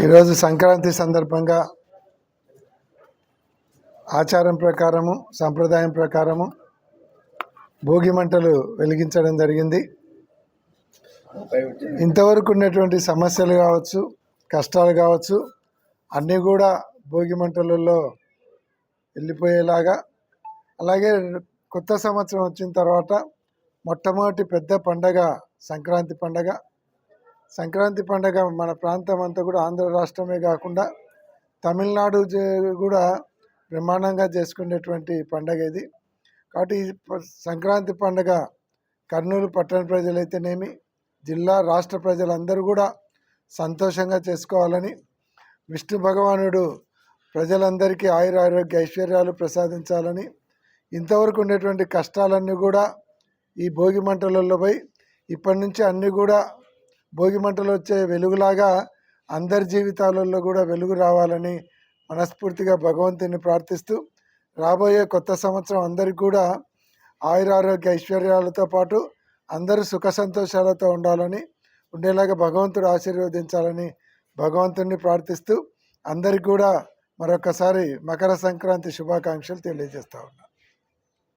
ఈరోజు సంక్రాంతి సందర్భంగా ఆచారం ప్రకారము సంప్రదాయం ప్రకారము భోగి మంటలు వెలిగించడం జరిగింది. ఇంతవరకు ఉన్నటువంటి సమస్యలు కావచ్చు కష్టాలు కావచ్చు అన్నీ కూడా భోగి మంటలలో వెళ్ళిపోయేలాగా అలాగే కొత్త సంవత్సరం వచ్చిన తర్వాత మొట్టమొదటి పెద్ద పండగ సంక్రాంతి పండగ. సంక్రాంతి పండగ మన ప్రాంతం అంతా కూడా ఆంధ్ర రాష్ట్రమే కాకుండా తమిళనాడు కూడా బ్రహ్మాండంగా చేసుకునేటువంటి పండగ ఇది. కాబట్టి ఈ సంక్రాంతి పండగ కర్నూలు పట్టణ ప్రజలైతేనేమి జిల్లా రాష్ట్ర ప్రజలందరూ కూడా సంతోషంగా చేసుకోవాలని విష్ణు భగవానుడు ప్రజలందరికీ ఆయుర ఆరోగ్య ఐశ్వర్యాలు ప్రసాదించాలని ఇంతవరకు ఉండేటువంటి కష్టాలన్నీ కూడా ఈ భోగి మంటలలో పోయి ఇప్పటి నుంచి అన్నీ కూడా భోగి మంటలు వచ్చే వెలుగులాగా అందరి జీవితాలలో కూడా వెలుగు రావాలని మనస్ఫూర్తిగా భగవంతుని ప్రార్థిస్తూ రాబోయే కొత్త సంవత్సరం అందరికీ కూడా ఆయురారోగ్య ఐశ్వర్యాలతో పాటు అందరూ సుఖ సంతోషాలతో ఉండాలని ఉండేలాగా భగవంతుడు ఆశీర్వదించాలని భగవంతుణ్ణి ప్రార్థిస్తూ అందరికీ కూడా మరొకసారి మకర సంక్రాంతి శుభాకాంక్షలు తెలియజేస్తా ఉన్నాను